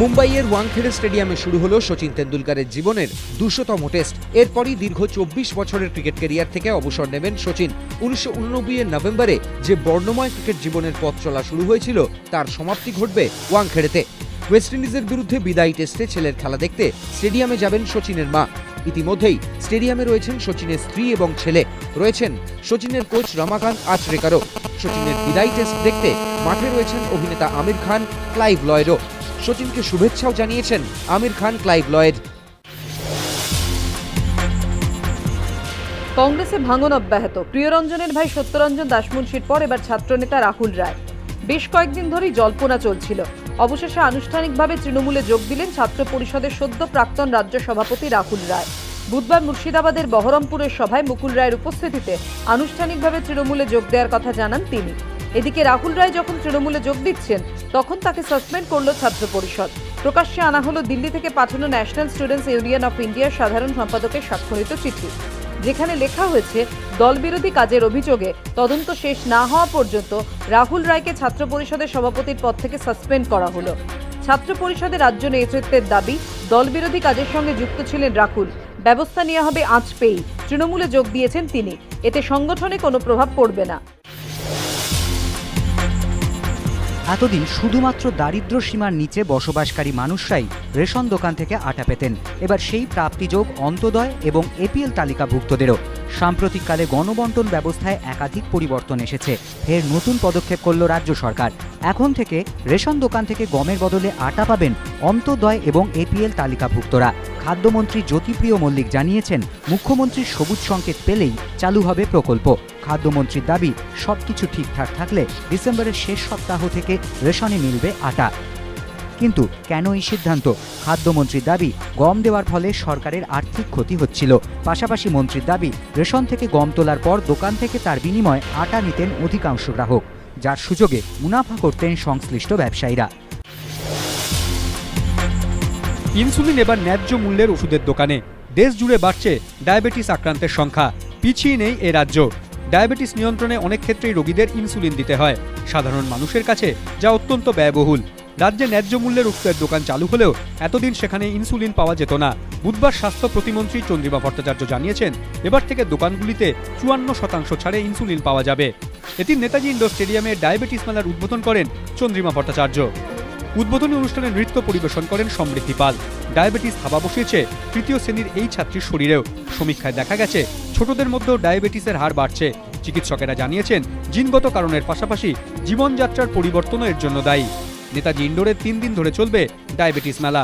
মুম্বাইয়ের ওয়াংখেড়ে স্টেডিয়ামে শুরু হলো সচিন তেন্ডুলকারের জীবনের দুশোতম টেস্ট। এরপরই দীর্ঘ চব্বিশ বছরের ক্রিকেট ক্যারিয়ার থেকে অবসর নেবেন সচিন। উনিশশো উননব্বই এর নভেম্বরে যে বর্ণময় ক্রিকেট জীবনের পথ চলা শুরু হয়েছিল, তার সমাপ্তি ঘটবে ওয়াংখেড়েতে। ওয়েস্ট ইন্ডিজের বিরুদ্ধে বিদায়ী টেস্টে ছেলের খেলা দেখতে স্টেডিয়ামে যাবেন সচিনের মা। ইতিমধ্যেই স্টেডিয়ামে রয়েছেন সচিনের স্ত্রী এবং ছেলে। রয়েছেন সচিনের কোচ রমাকান্ত আচরেকারও সচিনের বিদায়ী টেস্ট দেখতে মাঠে রয়েছেন অভিনেতা আমির খান, ক্লাইভ লয়েডও সচিনকে শুভেচ্ছাও জানিয়েছেন আমির খান, ক্লাইভ লয়েড। কংগ্রেসে ভাঙন অব্যাহত। প্রিয়রঞ্জনের ভাই সত্যরঞ্জন দাসমুন্সির পর এবার ছাত্রনেতা রাহুল রায়। বেশ কয়েকদিন ধরেই জল্পনা চলছিল। অবশেষে আনুষ্ঠানিকভাবে তৃণমূলে যোগ দিলেন ছাত্র পরিষদের সদ্য প্রাক্তন রাজ্য সভাপতি রাহুল রায়। বুধবার মুর্শিদাবাদের বহরমপুরের সভায় মুকুল রায়ের উপস্থিতিতে আনুষ্ঠানিকভাবে তৃণমূলে যোগ দেওয়ার কথা জানান তিনি। এদিকে রাহুল রায় যখন তৃণমূলে যোগ দিচ্ছেন, তখন তাকে সাসপেন্ড করল ছাত্র পরিষদ। প্রকাশ্যে আনা হলো দিল্লি থেকে পাঠানো ন্যাশনাল স্টুডেন্টস ইউনিয়ন অফ ইন্ডিয়ার সাধারণ সম্পাদকের স্বাক্ষরিত চিঠি। যেখানে লেখা হয়েছে, দলবিরোধী কাজের অভিযোগে তদন্ত শেষ না হওয়া পর্যন্ত রাহুল রায়কে ছাত্র পরিষদের সভাপতির পদ থেকে সাসপেন্ড করা হলো। ছাত্র পরিষদের রাজ্য নেতৃত্বের দাবি, দলবিরোধী কাজের সঙ্গে যুক্ত ছিলেন রাহুল ব্যবস্থা নেওয়া হবে আঁচ পেয়েই। তৃণমূলে যোগ দিয়েছেন তিনি। এতে সংগঠনে কোনো প্রভাব পড়বে না। এতদিন শুধুমাত্র দারিদ্র সীমার নিচে বসবাসকারী মানুষরাই রেশন দোকান থেকে আটা পেতেন। এবার সেই প্রাপ্তিযোগ অন্তদয় এবং এপিএল তালিকাভুক্তদেরও। সাম্প্রতিককালে গণবন্টন ব্যবস্থায় একাধিক পরিবর্তন এসেছে। ফের নতুন পদক্ষেপ করল রাজ্য সরকার। এখন থেকে রেশন দোকান থেকে গমের বদলে আটা পাবেন অন্তদয় এবং এপিএল তালিকাভুক্তরা। খাদ্যমন্ত্রী জ্যোতিপ্রিয় মল্লিক জানিয়েছেন মুখ্যমন্ত্রীর সবুজ সংকেত পেলেই চালু হবে প্রকল্প। খাদ্যমন্ত্রীর দাবি, সবকিছু ঠিকঠাক থাকলে ডিসেম্বরের শেষ সপ্তাহ থেকে রেশনে মিলবে আটা। কিন্তু কেন এই সিদ্ধান্ত? খাদ্যমন্ত্রীর দাবি, গম দেওয়ার ফলে সরকারের আর্থিক ক্ষতি হচ্ছিল। পাশাপাশি মন্ত্রীর দাবি, রেশন থেকে গম তোলার পর দোকান থেকে তার বিনিময়ে আটা নিতেন অধিকাংশ গ্রাহক। যার সুযোগে মুনাফা করতেন সংশ্লিষ্ট ব্যবসায়ীরা। ইনসুলিন এবার ন্যায্য মূল্যের ওষুধের দোকানে। দেশ জুড়ে বাড়ছে ডায়াবেটিস আক্রান্তের সংখ্যা। পিছিয়ে নেই এ রাজ্য। ডায়াবেটিস নিয়ন্ত্রণে অনেক ক্ষেত্রেই রোগীদের ইনসুলিন দিতে হয়। সাধারণ মানুষের কাছে যা অত্যন্ত ব্যয়বহুল। রাজ্যে ন্যায্য মূল্যের ওষুধের দোকান চালু হলেও এতদিন সেখানে ইনসুলিন পাওয়া যেত না। বুধবার স্বাস্থ্য প্রতিমন্ত্রী চন্দ্রিমা ভট্টাচার্য জানিয়েছেন, এবার থেকে দোকানগুলিতে চুয়ান্ন শতাংশ ছাড়ে ইনসুলিন পাওয়া যাবে। এটি নেতাজি ইন্ডোর স্টেডিয়ামে ডায়াবেটিস মেলার উদ্বোধন করেন চন্দ্রিমা ভট্টাচার্য। উদ্বোধনী অনুষ্ঠানে নৃত্য পরিবেশন করেন সমৃদ্ধি পাল। ডায়াবেটিস থাবা বসিয়েছে তৃতীয় শ্রেণির এই ছাত্রীর শরীরেও। সমীক্ষায় দেখা গেছে, ছোটদের মধ্যেও ডায়াবেটিসের হার বাড়ছে। চিকিৎসকেরা জানিয়েছেন, জিনগত কারণের পাশাপাশি জীবনযাত্রার পরিবর্তনও এর জন্য দায়ী। নেতাজি ইন্ডোরে তিন দিন ধরে চলবে ডায়াবেটিস মেলা।